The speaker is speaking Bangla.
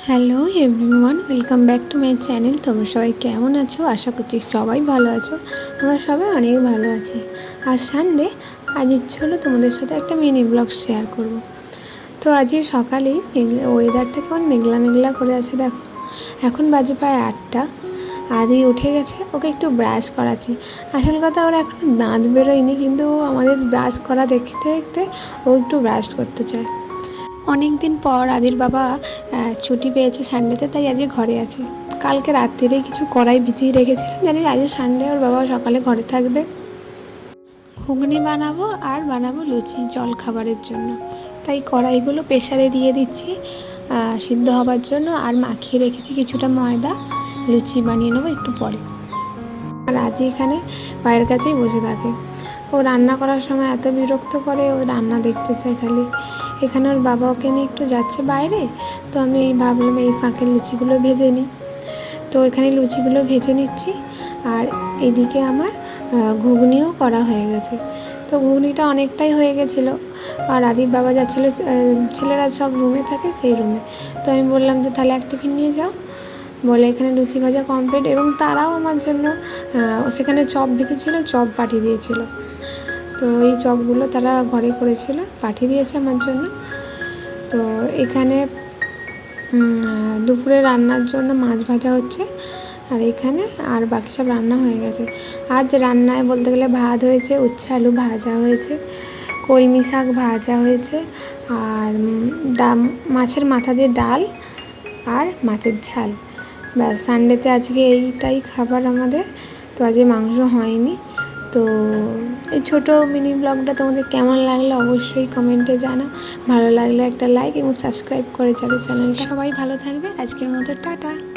Hello everyone, welcome back to my channel. তোমরা সবাই কেমন আছো? আশা করছি সবাই ভালো আছো। আমরা সবাই অনেক ভালো আছি। আর সানডে আজ ইচ্ছে হলো তোমাদের সাথে একটা মিনি ব্লগ শেয়ার করব। তো আজকে সকালেই ওয়েদারটা কেমন মেঘলা মেঘলা করে আছে দেখো। এখন বাজে প্রায় আটটা। আদি উঠে গেছে, ওকে একটু ব্রাশ করাচ্ছি। আসল কথা ওর এখন দাঁত বেরোয়নি, কিন্তু আমাদের ব্রাশ করা দেখতে দেখতে ও একটু ব্রাশ করতে চায়। অনেক দিন পর আদির বাবা ছুটি পেয়েছে সানডেতে তাই আজকে ঘরে আছে। কালকে রাত্রিরেই কিছু কড়াই ভিজিয়ে রেখেছিলাম, জানি আজকে সানডে ওর বাবা সকালে ঘরে থাকবে। ঘুগনি বানাবো আর বানাবো লুচি জল খাবারের জন্য। তাই কড়াইগুলো প্রেশারে দিয়ে দিচ্ছি সিদ্ধ হবার জন্য আর মাখিয়ে রেখেছি কিছুটা ময়দা। লুচি বানিয়ে নেব একটু পরে। আর আদি এখানে পায়ের কাছেই বসে থাকে। ও রান্না করার সময় এত বিরক্ত করে, ও রান্না দেখতে চায় খালি। এখানে ওর বাবা ওকে নিয়ে একটু যাচ্ছে বাইরে, তো আমি এই ভাবলাম এই ফাঁকে লুচিগুলো ভেজে নিই। তো এখানে লুচিগুলো ভেজে নিচ্ছি, আর এদিকে আমার ঘুগনিও করা হয়ে গেছে। তো ঘুগনিটা অনেকটাই হয়ে গেছিল। আর আদির বাবা যাচ্ছিল ছেলেরা সব রুমে থাকে সেই রুমে তো আমি বললাম যে তাহলে এক টিফিন নিয়ে যাও। বলে এখানে লুচি ভাজা কমপ্লিট এবং তারাও আমার জন্য সেখানে চপ ভেজেছিলো চপ পাঠিয়ে দিয়েছিল। তো এই চপগুলো তারা ঘরে করেছিল, পাঠিয়ে দিয়েছে আমার জন্য। তো এখানে দুপুরে রান্নার জন্য মাছ ভাজা হচ্ছে, আর এখানে আর বাকি সব রান্না হয়ে গেছে। আজ রান্নায় বলতে গেলে ভাত হয়েছে, উচ্ছে আলু ভাজা হয়েছে, কলমি শাক ভাজা হয়েছে, আর ডাম, মাছের মাথা দিয়ে ডাল আর মাছের ঝাল। ব্যাস সানডেতে আজকে এইটাই খাবার আমাদের। তো আজকে মাংস হয়নি। তো এই ছোটো মিনি ব্লগটা তোমাদের কেমন লাগল অবশ্যই কমেন্টে জানা ভালো লাগলে একটা লাইক এবং সাবস্ক্রাইব করে যাবে চ্যানেল সবাই ভালো থাকবে। আজকের মতো টাটা।